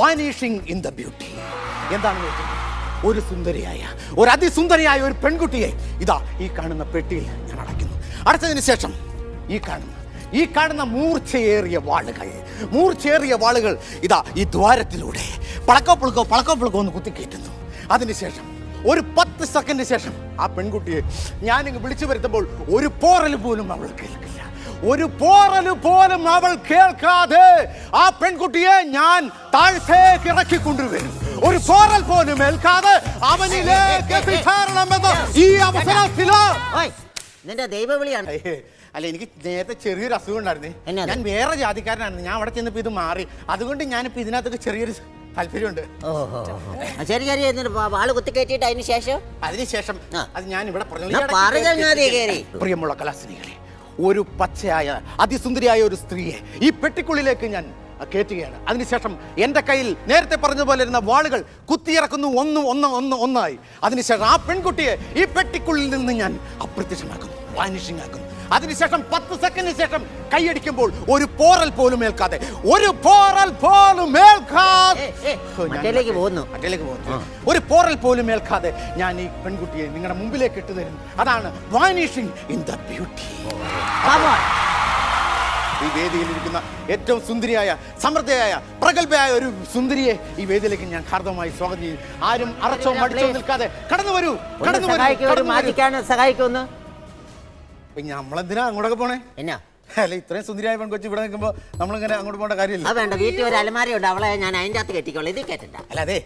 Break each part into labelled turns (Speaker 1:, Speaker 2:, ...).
Speaker 1: Vanishing in the beauty എന്താണ് വെച്ചാൽ ഒരു സുന്ദരിയായ ഒരു അതിസുന്ദരിയായ ഒരു പെൺകുട്ടിയെ ഇതാ ഈ കാണുന്ന പെട്ടിയിൽ ഞാൻ അടയ്ക്കുന്നു. അടച്ചതിന് ശേഷം ഈ കാണുന്ന ഈ കാണുന്ന മൂർച്ചയേറിയ വാളുകൾ മൂർച്ചയേറിയ വാളുകൾ ഇതാ ഈ ദ്വാരത്തിലൂടെ പളക്കോ പുളുക്കോ പളക്കോ പുളുക്കോ ഒന്ന് കുത്തിക്കയറ്റുന്നു. അതിനുശേഷം ഒരു പത്ത് സെക്കൻഡിന് ശേഷം ആ പെൺകുട്ടിയെ ഞാനിങ്ങ് വിളിച്ചു വരുത്തുമ്പോൾ ഒരു പോറൽ പോലും അവൾ കേൾക്കില്ല. ഒരു പോറൽ പോലും അവൾ കേൾക്കാതെ ആ പെൺകുട്ടിയെ ഞാൻ താഴ്ത്തേക്ക് ഇറക്കി കൊണ്ടുവരും ഒരു പോറൽ പോലും ഏൽക്കാതെ അവനിലേക്ക് എത്തിച്ചേരണമെന്ന് ഈ അവസരത്തിൽ
Speaker 2: നിന്റെ ദൈവവിളിയാണ്.
Speaker 1: അല്ല എനിക്ക് നേരത്തെ ചെറിയൊരു അസുഖം ഉണ്ടായിരുന്നേ. ഞാൻ വേറെ ജാതിക്കാരനാണ് ഞാൻ അവിടെ ചെന്നപ്പോ ഇത് മാറി. അതുകൊണ്ട് ഞാനിപ്പോ ഇതിനകത്തൊക്കെ ചെറിയൊരു താല്പര്യമുണ്ട്.
Speaker 2: ശരി ശരി വാൾ കുത്തി കയറ്റിയിട്ട് അതിന് ശേഷം?
Speaker 1: അതിനുശേഷം. അത് ഞാൻ ഇവിടെ പറഞ്ഞു. പ്രിയമുള്ള കലാസ്ത്രീകളെ ഒരു പച്ചയായ അതിസുന്ദരിയായ ഒരു സ്ത്രീയെ ഈ പെട്ടിക്കുള്ളിലേക്ക് ഞാൻ കയറ്റുകയാണ്. അതിനുശേഷം എന്റെ കയ്യിൽ നേരത്തെ പറഞ്ഞതുപോലെ ഇരുന്ന വാളുകൾ കുത്തിയിറക്കുന്നു ഒന്ന് ഒന്ന് ഒന്ന് ഒന്നായി. അതിനുശേഷം ആ പെൺകുട്ടിയെ ഈ പെട്ടിക്കുള്ളിൽ നിന്ന് ഞാൻ അപ്രത്യക്ഷമാക്കുന്നു. വാനിഷിംഗ് ആക്കുന്നു. അതിനുശേഷം പത്ത് സെക്കൻഡിന് ശേഷം കൈയടിക്കുമ്പോൾ ഒരു പോറൽ പോലും ഏൽക്കാതെ. ഒരു പോറൽ പോലും ഏൽക്കാതെ.
Speaker 2: ഏ, ഏ, മറ്റേലേക്ക് പോകുന്നു.
Speaker 1: മറ്റേലേക്ക് പോകുന്നു. ഒരു പോറൽ പോലും ഏൽക്കാതെ ഞാൻ ഈ പെൺകുട്ടിയെ നിങ്ങളുടെ മുമ്പിലേക്ക് ഇട്ടു തരും. അതാണ് വാനിഷിംഗ് ഇൻ ദ ബ്യൂട്ടി. ഈ വേദിയിൽ ഇരിക്കുന്ന ഏറ്റവും സുന്ദരിയായ സമൃദ്ധയായ പ്രഗത്ഭയായ ഒരു സുന്ദരിയെ ഈ വേദിയിലേക്ക് ഞാൻ ഹാർദവമായി സ്വാഗതം ചെയ്യും. ആരും അറച്ചോ മടിച്ചോ നിൽക്കാതെ കടന്നു വരൂ കടന്നു വരൂ
Speaker 2: ഒരു
Speaker 1: കടന്നു വരൂ.
Speaker 2: സഹായിക്കുമെന്ന്
Speaker 1: ഇപ്പൊ നമ്മളെന്തിനാ അങ്ങോട്ടൊക്കെ പോണേ?
Speaker 2: എന്നാ?
Speaker 1: അല്ല ഇത്രയും സുന്ദരിയായ പെൺകൊച്ചു ഇവിടെ നിൽക്കുമ്പോ നമ്മളിങ്ങനെ അങ്ങോട്ട് പോകേണ്ട കാര്യമില്ല.
Speaker 2: അത് വേണ്ട വീട്ടിൽ ഒരു അലമാരയുണ്ട് അവളെ ഞാൻ അതിന്റെ അകത്ത് കെട്ടിക്കോളൂ ഇത് കേട്ടിട്ട.
Speaker 1: അല്ല അതെ.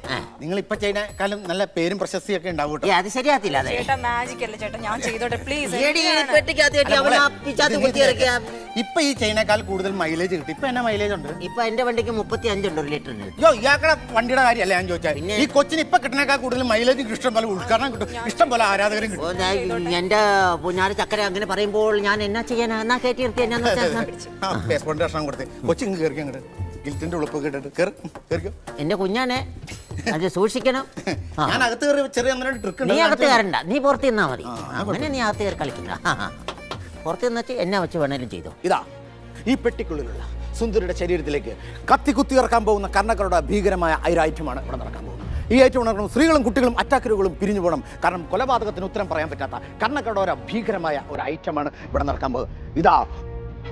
Speaker 1: നിങ്ങൾ ഇപ്പൊ ചെയ്യുന്നേക്കാളും നല്ല പേരും പ്രശസ്തിയൊക്കെ ഉണ്ടാവും കേട്ടോ.
Speaker 2: ഏ അത് ശരിയാത്തില്ല അതെ.
Speaker 3: ചേട്ടാ മാജിക് അല്ലേ ചേട്ടാ? ഞാൻ ചെയ്തോട്ടെ പ്ലീസ്
Speaker 2: ഏടി ഈ പെട്ടിക്കകത്ത് കെട്ടി അവളെ ആ പിച്ചാത്തി കുത്തി ഇറക്കിയ.
Speaker 1: ഇപ്പൊ ഈ ചെയ്യുന്നേക്കാൾ കൂടുതൽ മൈലേജ് കിട്ടി. ഇപ്പൊ എന്നാ മൈലേജ് ഉണ്ട്?
Speaker 2: ഇപ്പൊ എന്റെ വണ്ടിക്ക് മുപ്പത്തി അഞ്ചുണ്ട് ഒരു ലിറ്ററിന്.
Speaker 1: അയ്യോ ഇയാക്കടെ വണ്ടിയുടെ കാര്യമല്ല ഞാൻ ചോദിച്ചാൽ? ഈ കൊച്ചിന് ഇപ്പൊ കിട്ടുന്നേക്കാൾ കൂടുതൽ മൈലേജ് ഇഷ്ടം പോലെ ഉദ്ഘാടനം കിട്ടും ഇഷ്ടം പോലെ ആരാധകരും കിട്ടും.
Speaker 2: ഓ, എന്റെ പുഞ്ഞാറ് ചക്കര അങ്ങനെ പറയുമ്പോൾ ഞാൻ എന്നാ ചെയ്യാനാ? എന്നാ കയറ്റി നിർത്തി വെച്ചാ
Speaker 1: പേസ് പേസ്പോർട്ട് കഷ്ണം കൊടുത്തേ. കൊച്ചിങ് കയറി അങ്ങോട്ട് ഗിൽറ്റിന്റെ ഉളുപ്പൊക്കെ ഇട്ടിട്ട്. കയറി കയറിക്കോ
Speaker 2: എന്റെ കുഞ്ഞാണേ അത് സൂക്ഷിക്കണം.
Speaker 1: ഞാൻ അകത്ത് കയറി ചെറിയ അങ്ങനെ ട്രിക്ക്
Speaker 2: നീ അകത്ത് കയറണ്ട. നീ പുറത്ത് നിന്നാ മതി.
Speaker 1: ആ, ആ,
Speaker 2: അങ്ങനെ നീ അകത്ത് കയറി കളിക്കണ്ട. ആ, ആ. പുറത്ത് നിന്നിട്ട് എന്നെ വെച്ച് വേണേലും ചെയ്തോ.
Speaker 1: ഇതാ ഈ പെട്ടിക്കുള്ളിലുള്ള സുന്ദരിയുടെ ശരീരത്തിലേക്ക് കത്തി കുത്തി ഇറക്കാൻ പോകുന്ന കർണക്കരുടെ ഭീകരമായ ഒരു ഐറ്റമാണ് ഇവിടെ നടക്കാൻ പോകുന്നത്. ഈ ഐറ്റം നടക്കണം സ്ത്രീകളും കുട്ടികളും അറ്റാക്കറുകളും പിരിഞ്ഞു പോകണം. കാരണം കൊലപാതകത്തിന് ഉത്തരം പറയാൻ പറ്റാത്ത കർണക്കടോര ഭീകരമായ ഒരു ഐറ്റമാണ് ഇവിടെ നടക്കാൻ പോകുന്നത്. ഇതാ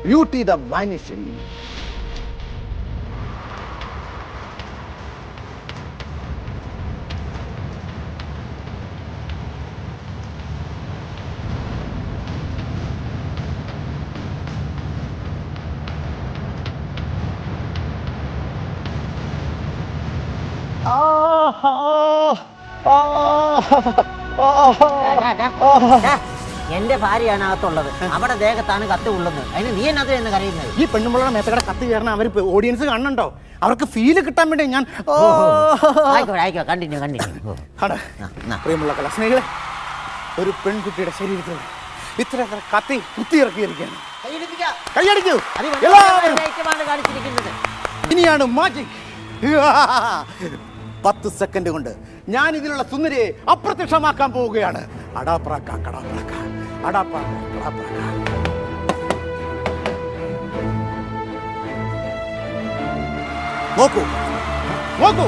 Speaker 1: beauty the vanishing.
Speaker 2: Ah, ah, ah, ah, ah. എന്റെ ഭാര്യയാണ് അകത്തുള്ളത്. അവിടെ ദേഹത്താണ് കത്ത് ഉള്ളത് അതിന് നീ എന്നത് എന്ന് കരയുന്നത്?
Speaker 1: ഈ പെണ്ണുമ്പളുടെ മേത്തക്കടെ കത്ത് കയറണം അവർ ഓഡിയൻസ് കാണണ്ടോ അവർക്ക് ഫീൽ കിട്ടാൻ വേണ്ടി ഞാൻ ഓ,
Speaker 2: ആയിക്കോ കണ്ടിന്യൂ കണ്ടിന്യൂ സ്നേഹികളെ.
Speaker 1: പ്രിയമുള്ള കലാസ്നേഹികളെ ഒരു പെൺകുട്ടിയുടെ ശരീരത്തിൽ ഇത്ര കത്തി കുത്തിയിറക്കിയിരിക്കുകയാണ്. കൈയടിക്കൂ. എല്ലാവരും. ഇനിയാണ് മാജിക് പത്ത് സെക്കൻഡ് കൊണ്ട് ഞാൻ ഇതിലുള്ള സുന്ദരിയെ അപ്രത്യക്ഷമാക്കാൻ പോവുകയാണ്. അടാപ്രാക്ക കടാപ്രാക്ക. അടാപ്രാക്ക കടാപ്രാക്ക നോക്കൂ. നോക്കൂ.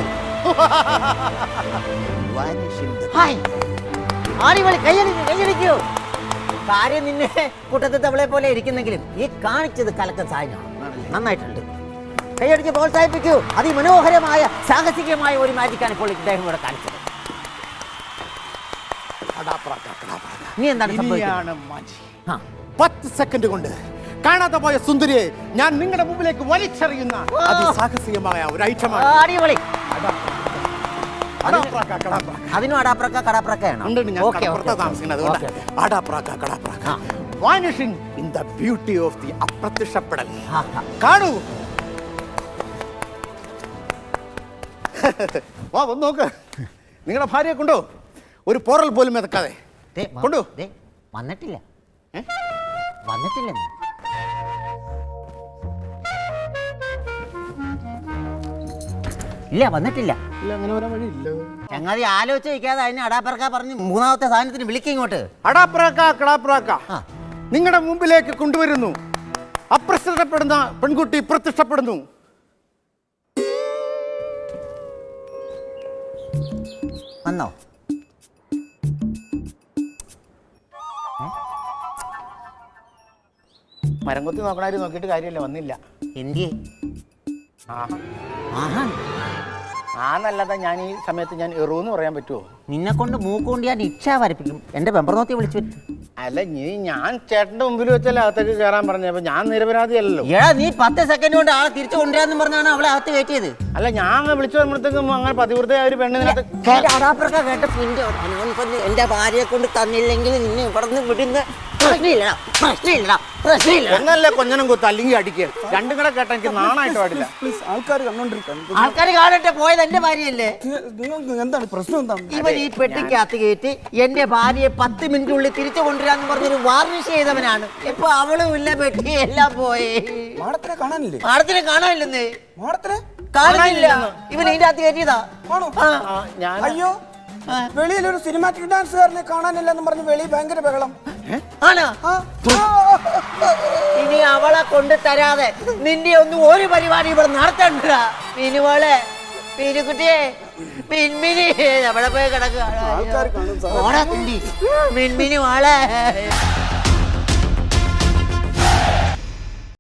Speaker 2: കൈയടിക്കൂ കാര്യം നിന്നെ കൂട്ടത്തിൽ തവളെ പോലെ ഇരിക്കുന്നെങ്കിലും ഈ കാണിച്ചത് കലക്കൻ സാധനമാണ് നന്നായിട്ടുണ്ട്. കൈയടിച്ച് പ്രോത്സാഹിപ്പിക്കൂ. അതിമനോഹരമായ സാഹസികമായ ഒരു മാജിക്കാണ് ഇപ്പോൾ ഇദ്ദേഹം ഇവിടെ കാണിച്ചത്. എന്താണ് ആ.
Speaker 1: പത്ത് സെക്കൻഡ് കൊണ്ട് കാണാതെ പോയ സുന്ദരിയെ ഞാൻ നിങ്ങളുടെ മുമ്പിലേക്ക് വലിച്ചെറിയുന്ന അതിസാഹസികമായ ഒരു ഐറ്റമാണ്.
Speaker 2: അടിപൊളി.
Speaker 1: അടാപ്രാക്ക കടാപ്രാക്ക.
Speaker 2: അതിനും അടാപ്രക്ക കടാപ്രക്കയാണ്?
Speaker 1: ഉണ്ട് ഞാൻ
Speaker 2: ഓക്കെ
Speaker 1: കടപ്പുറത്താ താമസിക്കുന്നത് അടാപ്രാക്ക കടാപ്രാക്ക. Vanishing in the beauty of the അപ്രത്യക്ഷപ്പെടൽ. കാണൂ. വാ വന്ന് നോക്ക്. നിങ്ങളുടെ ഭാര്യയെ കൊണ്ടോ? ഒരു പോറൽ പോലും മെതക്കാതെ കൊണ്ടു.
Speaker 2: വന്നിട്ടില്ല. ഇല്ല വന്നിട്ടില്ല.
Speaker 1: ഇല്ല അങ്ങനെ വരാൻ വഴിയില്ല.
Speaker 2: ചങ്ങാതി ആലോചിച്ച് വയ്ക്കാതെ അതിന് അടാപ്പറക്ക പറഞ്ഞ് മൂന്നാമത്തെ സാധനത്തിന് വിളിക്ക ഇങ്ങോട്ട്.
Speaker 1: അടാപ്രാക്ക
Speaker 2: കടാപ്പറക്ക.
Speaker 1: നിങ്ങളുടെ മുമ്പിലേക്ക് കൊണ്ടുവരുന്നു. അപ്രത്യക്ഷപ്പെടുന്ന പെൺകുട്ടി പ്രത്യക്ഷപ്പെടുന്നു
Speaker 2: വന്നോ?
Speaker 1: മരം നോക്കണാരും നോക്കിയിട്ട് കാര്യമില്ല വന്നില്ല.
Speaker 2: എന്തിയെ?
Speaker 1: ആഹാ
Speaker 2: ആഹാ.
Speaker 1: ആന്നല്ലാതെ ഞാൻ ഈ സമയത്ത് ഞാൻ എറുവെന്ന് പറയാൻ പറ്റുമോ
Speaker 2: നിന്നെ കൊണ്ട് മൂക്കുകൊണ്ട് ഞാൻ ഇച്ഛ വരപ്പിക്കും. എന്റെ വെമ്പർനോത്തി വിളിച്ചു വരും.
Speaker 1: അല്ല നീ ഞാൻ ചേട്ടന്റെ മുമ്പിൽ വെച്ചല്ലേ അകത്തേക്ക് കയറാൻ പറഞ്ഞു. അപ്പൊ ഞാൻ നിരപരാധിയല്ലോ
Speaker 2: എടാ നീ പത്ത് സെക്കൻഡ് കൊണ്ട് ആളെ തിരിച്ചു കൊണ്ടുവരാന്ന് പറഞ്ഞാണ് അവളെ അകത്ത് ചെയ്ത്
Speaker 1: അല്ല ഞാൻ വിളിച്ചു വരുമ്പോഴത്തേക്കും അങ്ങനെ പതിവൃതയായ ഒരു പെണ്ണിനകത്ത്
Speaker 2: കേട്ട അടാപ്പുറക്ക കേട്ട എന്റെ ഭാര്യയെ കൊണ്ട് തന്നില്ലെങ്കിൽ നിന്നെ ഇവിടെ നിന്ന് വിടുന്ന.
Speaker 1: ഒന്നല്ലേ കൊഞ്ഞനം കുത്ത് അല്ലെങ്കിൽ അടിക്കുക രണ്ടും കൂടെ കേട്ട എനിക്ക് നാണായിട്ട് പാടില്ല.
Speaker 4: പ്ലീസ് ആൾക്കാർ കണ്ടോണ്ടിരിക്കാൻ
Speaker 2: ആൾക്കാർ കാണട്ടെ പോയത് എന്റെ ഭാര്യയല്ലേ?
Speaker 4: നിങ്ങൾക്ക് എന്താണ് പ്രശ്നം എന്താണ്
Speaker 2: ഇവൻ ഈ പെട്ടിക്കകത്ത് കയറ്റി എന്റെ ഭാര്യയെ പത്ത് മിനിറ്റിനുള്ളിൽ തിരിച്ചു കൊണ്ടുവരാന്ന് പറഞ്ഞൊരു വാർണിഷ് ചെയ്തവനാണ്. ഇപ്പൊ അവളും ഇല്ല പെട്ടി എല്ലാം പോയി.
Speaker 4: മാഡത്തിനെ കാണാനില്ലേ?
Speaker 2: മാഡത്തിനെ കാണാനില്ലെന്നേ.
Speaker 4: മാഡത്തിനെ?
Speaker 2: കാണാനില്ല. ഇവൻ ഇതിന്റെ അകത്ത് കയറ്റിയതാ.
Speaker 4: ആണോ?
Speaker 2: ആ.
Speaker 1: ആ, ഞാൻ
Speaker 4: അയ്യോ. വെളിയിൽ ഒരു സിനിമാറ്റിക് ഡാൻസുകാരനെ കാണാനില്ലെന്ന് പറഞ്ഞ് വെളി ഭയങ്കര ബഹളം.
Speaker 2: ആണോ? ഇനി അവളെ കൊണ്ടു തരാതെ നിന്റെ ഒന്നും ഒരു പരിപാടി ഇവിടെ നടത്തണ്ട മിനുവളെ മിനുകുട്ടിയെ മിൻമിനി. നമ്മളെ പോയി കിടക്കുക
Speaker 4: ആൾക്കാര് കാണും സാർ.
Speaker 2: ഓടാ മിൻമിനി മോളെ.